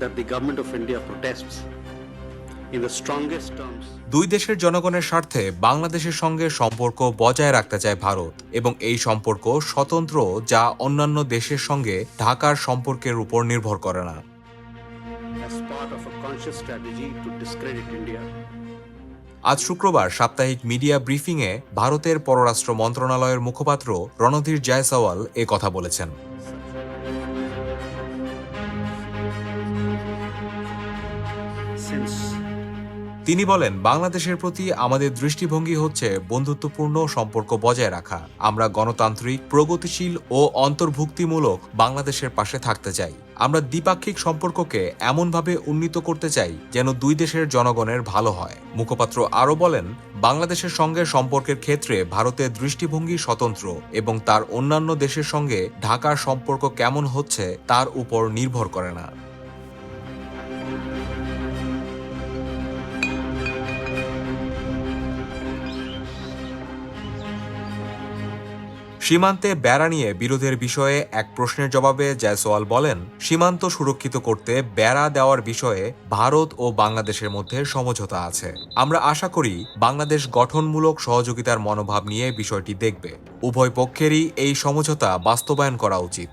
that the government of India protests in the strongest terms. দুই দেশের জনগণের স্বার্থে বাংলাদেশের সঙ্গে সম্পর্ক বজায় রাখতে চায় ভারত এবং এই সম্পর্ক স্বতন্ত্র যা অন্যান্য দেশের সঙ্গে ঢাকার সম্পর্কের উপর নির্ভর করে না। As part of a conscious strategy to discredit India. আজ শুক্রবার সাপ্তাহিক মিডিয়া ব্রিফিংয়ে ভারতের পররাষ্ট্র মন্ত্রণালয়ের মুখপাত্র রণধীর জয়সওয়াল এ কথা বলেছেন। তিনি বলেন, বাংলাদেশের প্রতি আমাদের দৃষ্টিভঙ্গি হচ্ছে বন্ধুত্বপূর্ণ সম্পর্ক বজায় রাখা। আমরা গণতান্ত্রিক, প্রগতিশীল ও অন্তর্ভুক্তিমূলক বাংলাদেশের পাশে থাকতে চাই। আমরা দ্বিপাক্ষিক সম্পর্ককে এমনভাবে উন্নীত করতে চাই যেন দুই দেশের জনগণের ভালো হয়। মুখপাত্র আরও বলেন, বাংলাদেশের সঙ্গে সম্পর্কের ক্ষেত্রে ভারতের দৃষ্টিভঙ্গি স্বতন্ত্র এবং তার অন্যান্য দেশের সঙ্গে ঢাকার সম্পর্ক কেমন হচ্ছে তার উপর নির্ভর করে না। সীমান্তে বেড়া নিয়ে বিরোধের বিষয়ে এক প্রশ্নের জবাবে জয়সওয়াল বলেন, সীমান্ত সুরক্ষিত করতে বেড়া দেওয়ার বিষয়ে ভারত ও বাংলাদেশের মধ্যে সমঝোতা আছে। আমরা আশা করি বাংলাদেশ গঠনমূলক সহযোগিতার মনোভাব নিয়ে বিষয়টি দেখবে। উভয় পক্ষেরই এই সমঝোতা বাস্তবায়ন করা উচিত।